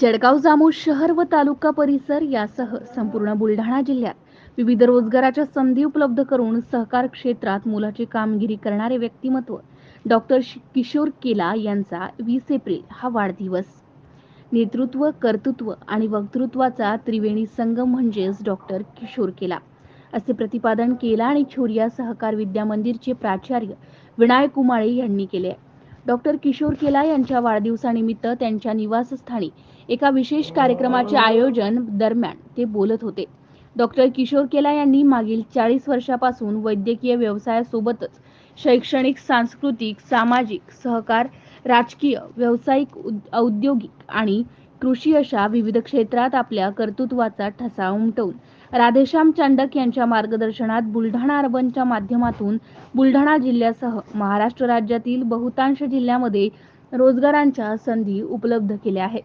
जळगाव जामोद शहर व तालुका परिसर यासह संपूर्ण बुलढाणा जिल्ह्यात विविध रोजगाराच्या संधी उपलब्ध करून सहकार क्षेत्रात मोलाची कामगिरी करणारे व्यक्तिमत्व डॉक्टर किशोर केला यांचा वीस एप्रिल हा वाढदिवस. नेतृत्व कर्तृत्व आणि वक्तृत्वाचा त्रिवेणी संगम म्हणजेच डॉक्टर किशोर केला. असे प्रतिपादन केला आणि छोरिया सहकार विद्या मंदिरचे प्राचार्य विनायक कुमाळे यांनी केले आहे. डॉक्टर किशोर केला यांच्या वाढदिवसानिमित्त त्यांच्या निवासस्थानी एका विशेष कार्यक्रमाचे आयोजन दरम्यान ते बोलत होते. डॉक्टर किशोर केला यांनी मागील चाळीस वर्षापासून वैद्यकीय व्यवसायासोबतच शैक्षणिक सांस्कृतिक सामाजिक सहकार राजकीय व्यावसायिक उद- औद्योगिक आणि कृषी अशा विविध क्षेत्रात आपल्या कर्तृत्वाचा ठसा उमटवून राधेश्याम चांडक यांच्या मार्गदर्शनात बुलढाणा अर्बनच्या माध्यमातून बुलढाणा जिल्ह्यासह महाराष्ट्र राज्यातील बहुतांश जिल्ह्यामध्ये रोजगारांच्या संधी उपलब्ध केल्या आहेत.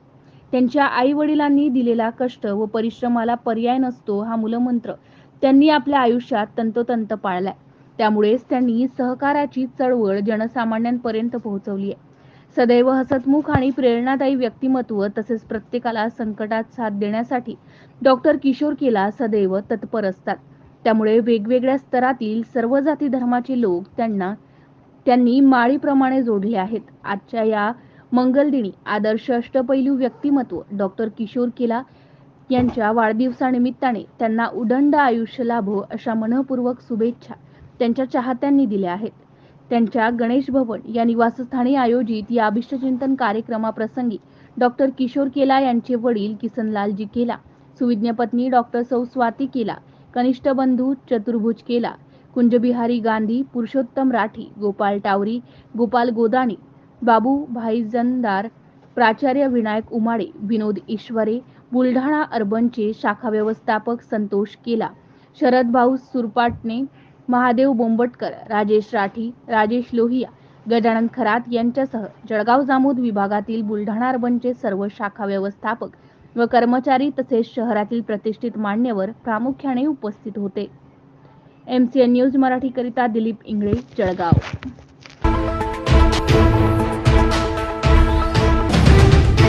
त्यांच्या आई वडिलांनी दिलेला कष्ट व परिश्रमाला पर्याय नसतो हा मूलमंत्र त्यांनी आपल्या आयुष्यात तंतोतंत पाळलाय. त्यामुळेच त्यांनी सहकाराची चळवळ जनसामान्यांपर्यंत पोहोचवली आहे. सदैव हसतमुख आणि प्रेरणादायी व्यक्तिमत्व तसेच प्रत्येकाला संकटात साथ देण्यासाठी डॉक्टर किशोर केला सदैव तत्पर असतात. त्यामुळे वेगवेगळ्या स्तरातील सर्व जाती धर्माचे लोक त्यांना त्यांनी माळीप्रमाणे जोडले आहेत. आजच्या या मंगलदिनी आदर्श अष्टपैलू व्यक्तिमत्व डॉक्टर किशोर केला यांच्या वाढदिवसानिमित्ताने त्यांना उदंड आयुष्य लाभो अशा मनपूर्वक शुभेच्छा त्यांच्या चाहत्यांनी दिल्या आहेत. त्यांच्या गणेश भवन या निवासस्थानी आयोजित या अभिष्टचिंतन कार्यक्रमाप्रसंगी डॉक्टर किशोर केला यांचे वडील किसनलालजी केला सुविज्ञ पत्नी डॉक्टर सौ स्वाती केला कनिष्ठ बंधू चतुर्भुज केला कुंजबिहारी गांधी पुरुषोत्तम राठी गोपाल टावरी गोपाल गोदाणी बाबू भाईजनदार प्राचार्य विनायक उमाडे विनोद ईश्वरे बुलढाणा अर्बनचे शाखा व्यवस्थापक संतोष केला शरद भाऊ सुरपाटणे महादेव बोंबटकर राजेश राठी राजेश लोहिया गजानन खरात यांच्यासह जळगाव जामोद विभागातील बुलढाणा अर्बनचे सर्व शाखा व्यवस्थापक व कर्मचारी तसेच शहरातील प्रतिष्ठित मान्यवर प्रामुख्याने उपस्थित होते. एम सी एन न्यूज मराठीकरिता दिलीप इंगळे जळगाव.